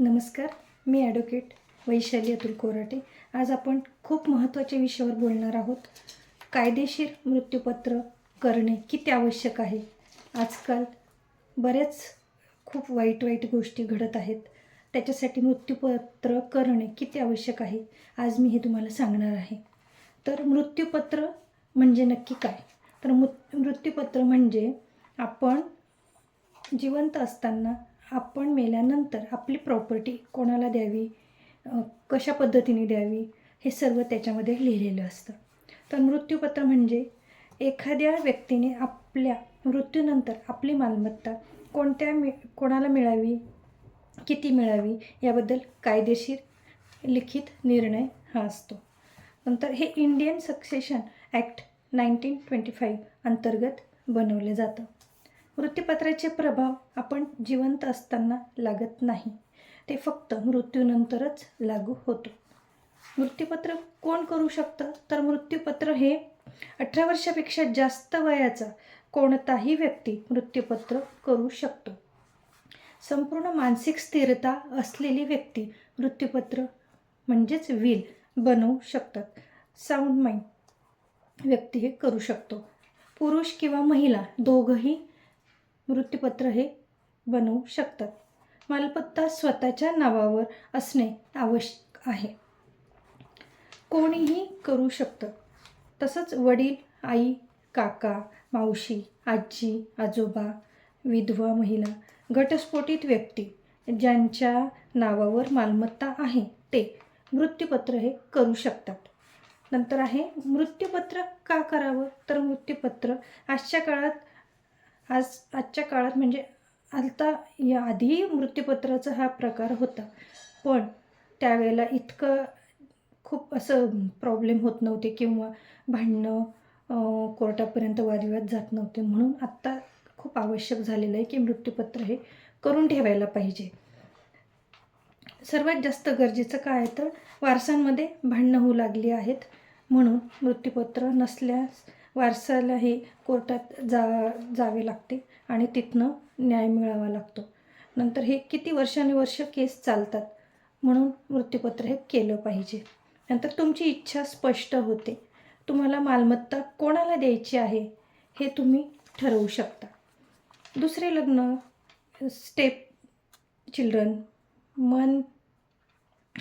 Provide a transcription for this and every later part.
नमस्कार मी ॲडव्होकेट वैशाली अतुल कोराटे. आज आपण खूप महत्त्वाच्या विषयावर बोलणार आहोत. कायदेशीर मृत्यूपत्र करणे किती आवश्यक आहे? आजकाल बऱ्याच खूप वाईट वाईट गोष्टी घडत आहेत. त्याच्यासाठी मृत्यूपत्र करणे किती आवश्यक आहे? आज मी हे तुम्हाला सांगणार आहे. तर मृत्यूपत्र म्हणजे नक्की काय? तर मृ मृत्यूपत्र म्हणजे आपण जिवंत असताना आपण मेल्यानंतर आपली प्रॉपर्टी कोणाला द्यावी? कशा पद्धतीने द्यावी? हे सर्व त्याच्यामध्ये लिहिलेलं असतं. तर मृत्यूपत्र म्हणजे एखाद्या व्यक्तीने आपल्या मृत्यूनंतर आपली मालमत्ता कोणत्या मि कोणाला मिळावी? किती मिळावी? याबद्दल कायदेशीर लिखित निर्णय हा असतो. नंतर हे Indian succession act nineteen twenty five अंतर्गत बनवले जातं. मृत्यूपत्राचे प्रभाव आपण जिवंत असताना लागत नाही. ते फक्त मृत्यूनंतरच लागू होतो. मृत्यूपत्र कोण करू शकतं? तर मृत्यूपत्र हे अठरा वर्षापेक्षा जास्त वयाचा कोणताही व्यक्ती मृत्यूपत्र करू शकतो. संपूर्ण मानसिक स्थिरता असलेली व्यक्ती मृत्यूपत्र म्हणजेच विल बनवू शकतात. साऊंड माइंड व्यक्ती हे करू शकतो. पुरुष किंवा महिला दोघंही मृत्यूपत्र हे बनवू शकतात. मालमत्ता स्वतःच्या नावावर असणे आवश्यक आहे. कोणीही करू शकतं. तसंच वडील आई काका मावशी आजी आजोबा विधवा महिला घटस्फोटित व्यक्ती ज्यांच्या नावावर मालमत्ता आहे ते मृत्यूपत्र हे करू शकतात. नंतर आहे मृत्यूपत्र का करावं? तर मृत्यूपत्र आजच्या काळात आज आजच्या काळात म्हणजे आता या आधी मृत्यूपत्राचा हा प्रकार होता. पण त्यावेळेला इतकं खूप असं प्रॉब्लेम होत नव्हते किंवा भांडणं कोर्टापर्यंत वादविवाद जात नव्हते. म्हणून आत्ता खूप आवश्यक झालेलं आहे की मृत्यूपत्र हे करून ठेवायला पाहिजे. सर्वात जास्त गरजेचं काय तर वारसांमध्ये भांडणं होऊ लागली आहेत म्हणून मृत्यूपत्र नसल्यास वारसाला हे कोर्टात जा जावे लागते आणि तिथनं न्याय मिळावा लागतो. नंतर हे किती वर्षानुवर्ष केस चालतात म्हणून मृत्यूपत्र हे केलं पाहिजे. नंतर तुमची इच्छा स्पष्ट होते. तुम्हाला मालमत्ता कोणाला द्यायची आहे हे तुम्ही ठरवू शकता. दुसरे लग्न स्टेप चिल्ड्रन मन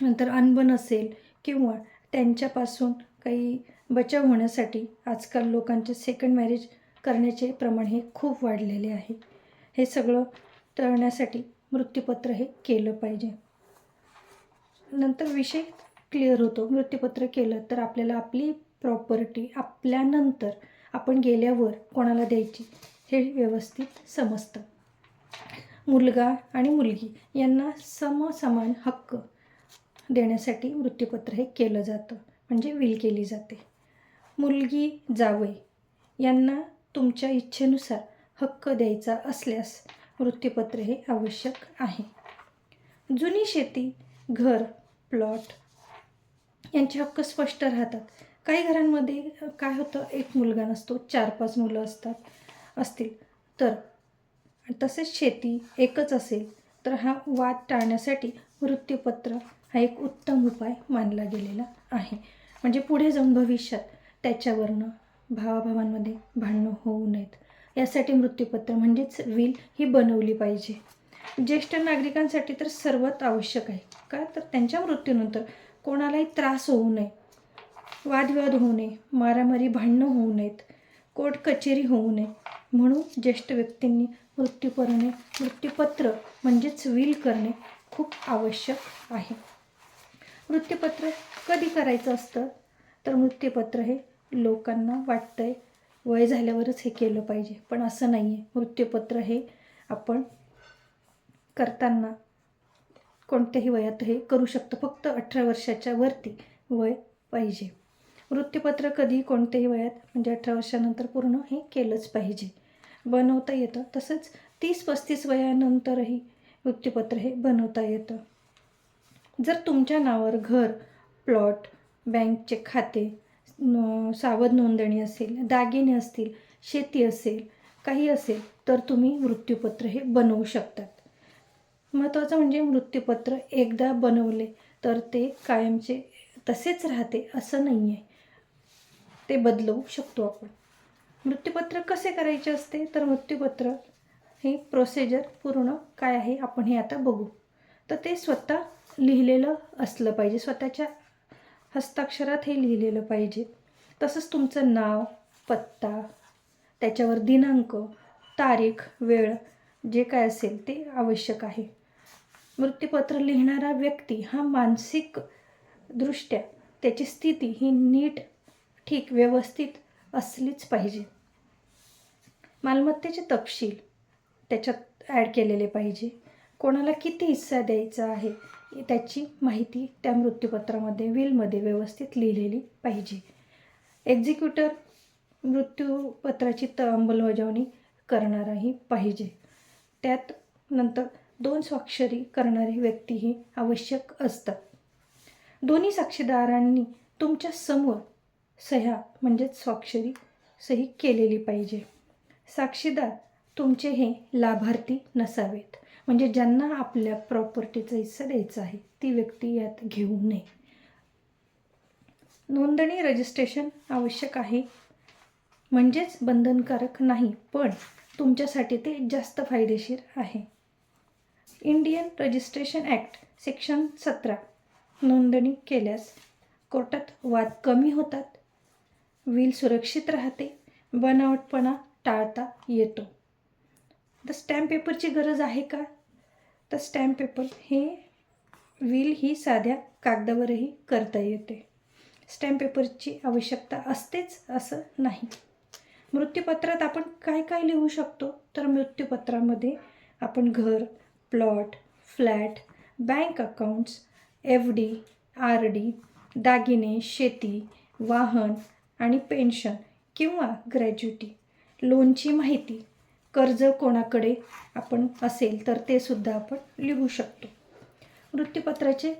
नंतर अनबन असेल किंवा त्यांच्यापासून काही बचाव होण्यासाठी आजकाल लोकांचे सेकंड मॅरेज करण्याचे प्रमाण हे खूप वाढलेले आहे. हे सगळं टळण्यासाठी मृत्यूपत्र हे केलं पाहिजे. नंतर विषय क्लिअर होतो. मृत्यूपत्र केलं तर आपल्याला आपली प्रॉपर्टी आपल्यानंतर आपण गेल्यावर कोणाला द्यायची हे व्यवस्थित समजतं. मुलगा आणि मुलगी यांना समसमान हक्क देण्यासाठी मृत्यूपत्र हे केलं जातं. म्हणजे विल केली जाते. मुलगी जावई यांना तुमच्या इच्छेनुसार हक्क द्यायचा असल्यास मृत्यूपत्र हे आवश्यक आहे. जुनी शेती घर प्लॉट यांचे हक्क स्पष्ट राहतात. काही घरांमध्ये काय होतं एक मुलगा नसतो चार पाच मुलं असतात असतील. तर तसेच शेती एकच असेल तर हा वाद टाळण्यासाठी मृत्यूपत्र हा एक उत्तम उपाय मानला गेलेला आहे. म्हणजे पुढे जाऊन भविष्यात त्याच्यावरनं भावाभावांमध्ये भांडणं होऊ नयेत. यासाठी मृत्यूपत्र म्हणजेच विल ही बनवली पाहिजे. ज्येष्ठ नागरिकांसाठी तर सर्वात आवश्यक आहे. का? तर त्यांच्या मृत्यूनंतर कोणालाही त्रास होऊ नये वादविवाद होऊ नये मारामारी भांडणं होऊ नयेत कोर्ट कचेरी होऊ नये. म्हणून ज्येष्ठ व्यक्तींनी मृत्यूपरणे मृत्यूपत्र म्हणजेच विल करणे खूप आवश्यक आहे. मृत्यूपत्र कधी करायचं असतं? तर मृत्यूपत्र हे लोकांना वाटतं आहे वय झाल्यावरच हे केलं पाहिजे. पण असं नाही आहे मृत्यूपत्र हे आपण करताना कोणत्याही वयात हे करू शकतो. फक्त अठरा वर्षाच्या वरती वय पाहिजे. मृत्यूपत्र कधी कोणत्याही वयात म्हणजे अठरा वर्षानंतर पूर्ण हे केलंच पाहिजे. बनवता येतं. तसंच तीस पस्तीस वयानंतरही मृत्यूपत्र हे बनवता येतं. जर तुमच्या नावावर घर प्लॉट बँकचे खाते न सावध नोंदणी असेल दागिने असतील शेती असेल काही असेल तर तुम्ही मृत्यूपत्र हे बनवू शकतात. महत्त्वाचं म्हणजे मृत्यूपत्र एकदा बनवले तर ते कायमचे तसेच राहते असं नाही आहे ते बदलवू शकतो आपण. मृत्यूपत्र कसे करायचे असते? तर मृत्यूपत्र हे प्रोसिजर पूर्ण काय आहे? आपण हे आता बघू. तर ते स्वतः लिहिलेलं असलं पाहिजे. स्वतःच्या हस्ताक्षरात हे लिहिलेलं पाहिजे. तसंच तुमचं नाव पत्ता त्याच्यावर दिनांक तारीख वेळ जे काय असेल ते आवश्यक आहे. मृत्यूपत्र लिहिणारा व्यक्ती हा मानसिकदृष्ट्या त्याची स्थिती ही नीट ठीक व्यवस्थित असलीच पाहिजे. मालमत्तेचे तपशील त्याच्यात ॲड केलेले पाहिजे. कोणाला किती हिस्सा द्यायचा आहे? त्याची माहिती त्या मृत्यूपत्रामध्ये विलमध्ये व्यवस्थित लिहिलेली पाहिजे. एक्झिक्युटर मृत्यूपत्राची त अंमलबजावणी करणाराही पाहिजे. त्यात नंतर दोन स्वाक्षरी करणारी व्यक्तीही आवश्यक असतात. दोन्ही साक्षीदारांनी तुमच्यासमोर सह्या म्हणजेच स्वाक्षरी सही केलेली पाहिजे. साक्षीदार तुमचे हे लाभार्थी नसावेत. म्हणजे ज्यांना आपल्या प्रॉपर्टीचा हिस्सा द्यायचा आहे ती व्यक्ती यात घेऊ नये. नोंदणी रजिस्ट्रेशन आवश्यक आहे. म्हणजेच बंधनकारक नाही पण तुमच्यासाठी ते जास्त फायदेशीर आहे. इंडियन रजिस्ट्रेशन ॲक्ट सेक्शन सतरा. नोंदणी केल्यास कोर्टात वाद कमी होतात. विल सुरक्षित राहते. बनावटपणा टाळता येतो. तर स्टॅम्प पेपरची गरज आहे का? तर स्टॅम्प पेपर हे विल ही साध्या कागदावरही करता येते. स्टॅम्प पेपरची आवश्यकता असतेच असं नाही. मृत्यूपत्रात आपण काय काय लिहू शकतो? तर मृत्यूपत्रामध्ये आपण घर plot flat bank accounts F D R D दागिने शेती वाहन आणि पेन्शन किंवा ग्रॅज्युटी लोनची माहिती कर्ज कोणाकडे आपण असेल तर ते सुद्धा आपण लिहू शकतो. मृत्यूपत्राचे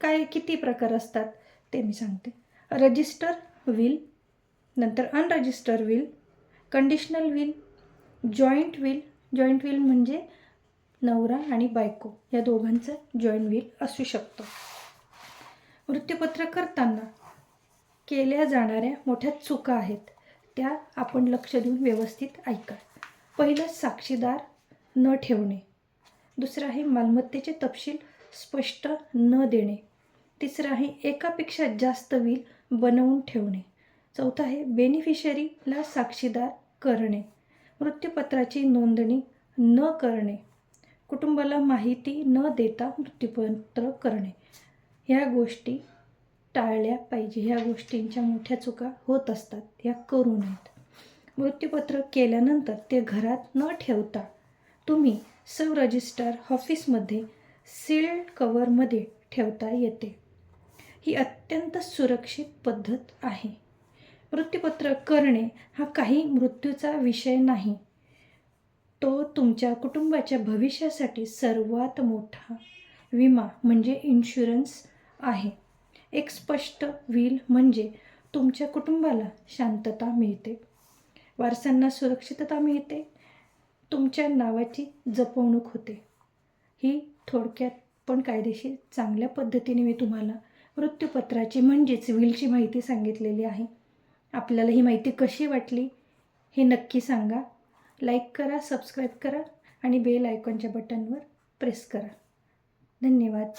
काय किती प्रकार असतात ते मी सांगते. रजिस्टर विल नंतर unregister will conditional will joint will joint will म्हणजे नवरा आणि बायको या दोघांचं जॉईंट विल असू शकतो. मृत्यूपत्र करताना केल्या जाणाऱ्या मोठ्या चुका आहेत त्या आपण लक्ष देऊन व्यवस्थित ऐका. पहिलं साक्षीदार न ठेवणे. दुसरं आहे मालमत्तेचे तपशील स्पष्ट न देणे. तिसरं आहे एकापेक्षा जास्त विल बनवून ठेवणे. चौथं आहे बेनिफिशरीला साक्षीदार करणे. मृत्यूपत्राची नोंदणी न करणे. कुटुंबाला माहिती न देता मृत्यूपत्र करणे. ह्या गोष्टी टाळल्या पाहिजे. ह्या गोष्टींच्या मोठ्या चुका होत असतात. ह्या करू नयेत. मृत्यूपत्र केल्यानंतर ते घरात न ठेवता तुम्ही सब रजिस्टर ऑफिसमध्ये सील्ड कवरमध्ये ठेवता येते. ही अत्यंत सुरक्षित पद्धत आहे. मृत्यूपत्र करणे हा काही मृत्यूचा विषय नाही. तो तुमच्या कुटुंबाच्या भविष्यासाठी सर्वात मोठा विमा म्हणजे इन्शुरन्स आहे. एक स्पष्ट व्हील म्हणजे तुमच्या कुटुंबाला शांतता मिळते. वारसांना सुरक्षितता मिळते. तुमच्या नावाची जपवणूक होते. ही थोडक्यात पण कायदेशीर चांगल्या पद्धतीने मी तुम्हाला मृत्यूपत्राची म्हणजेच विलची माहिती सांगितलेली आहे. आपल्याला ही माहिती कशी वाटली हे नक्की सांगा. लाईक करा सबस्क्राईब करा आणि बेल आयकॉनच्या बटनवर प्रेस करा. धन्यवाद.